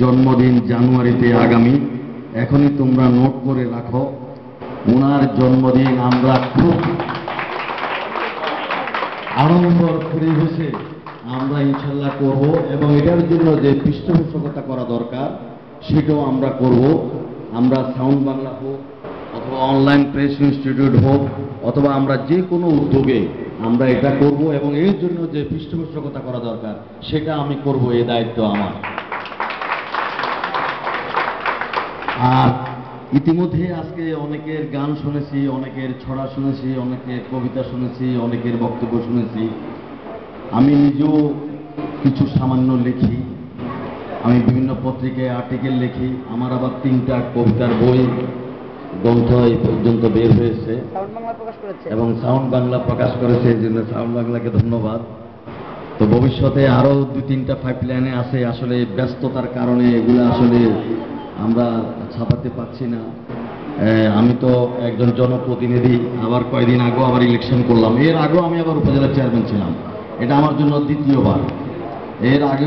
জন্মদিন জানুয়ারিতে আগামী। এখনই তোমরা নোট করে রাখো ওনার জন্মদিন আমরা খুব আড়ম্বর পরিবেশে আমরা ইনশাল্লাহ করব এবং এটার জন্য যে পৃষ্ঠপোষকতা করা দরকার, সেটাও আমরা করব। আমরা সাউন্ড বাংলা হোক, অথবা অনলাইন প্রেস ইনস্টিটিউট হোক, অথবা আমরা যে কোনো উদ্যোগে আমরা এটা করব এবং এর জন্য যে পৃষ্ঠপোষকতা করা দরকার, সেটা আমি করব, এ দায়িত্ব আমার। আর ইতিমধ্যে আজকে অনেকের গান শুনেছি অনেকের ছড়া শুনেছি অনেকের কবিতা শুনেছি অনেকের বক্তব্য শুনেছি। আমি নিজেও কিছু সামান্য লিখি। আমি বিভিন্ন পত্রিকায় আর্টিকেল লিখি। আমার আবার তিনটা কবিতার বই গ্রন্থ এই পর্যন্ত বের হয়েছে। এবং সাউন্ড বাংলা প্রকাশ করেছে এই জন্য সাউন্ড বাংলাকে ধন্যবাদ। তো ভবিষ্যতে আরও দুই তিনটা পাইপ লাইনে আছে। আসলে ব্যস্ততার কারণে এগুলো আসলে আমরা ছাপাতে পারছি না। আমি তো একজন জনপ্রতিনিধি, আবার কয়েকদিন আগেও আবার ইলেকশন করলাম। এর আগেও আমি আবার উপজেলা চেয়ারম্যান ছিলাম। এটা আমার জন্য দ্বিতীয়বার। এর আগে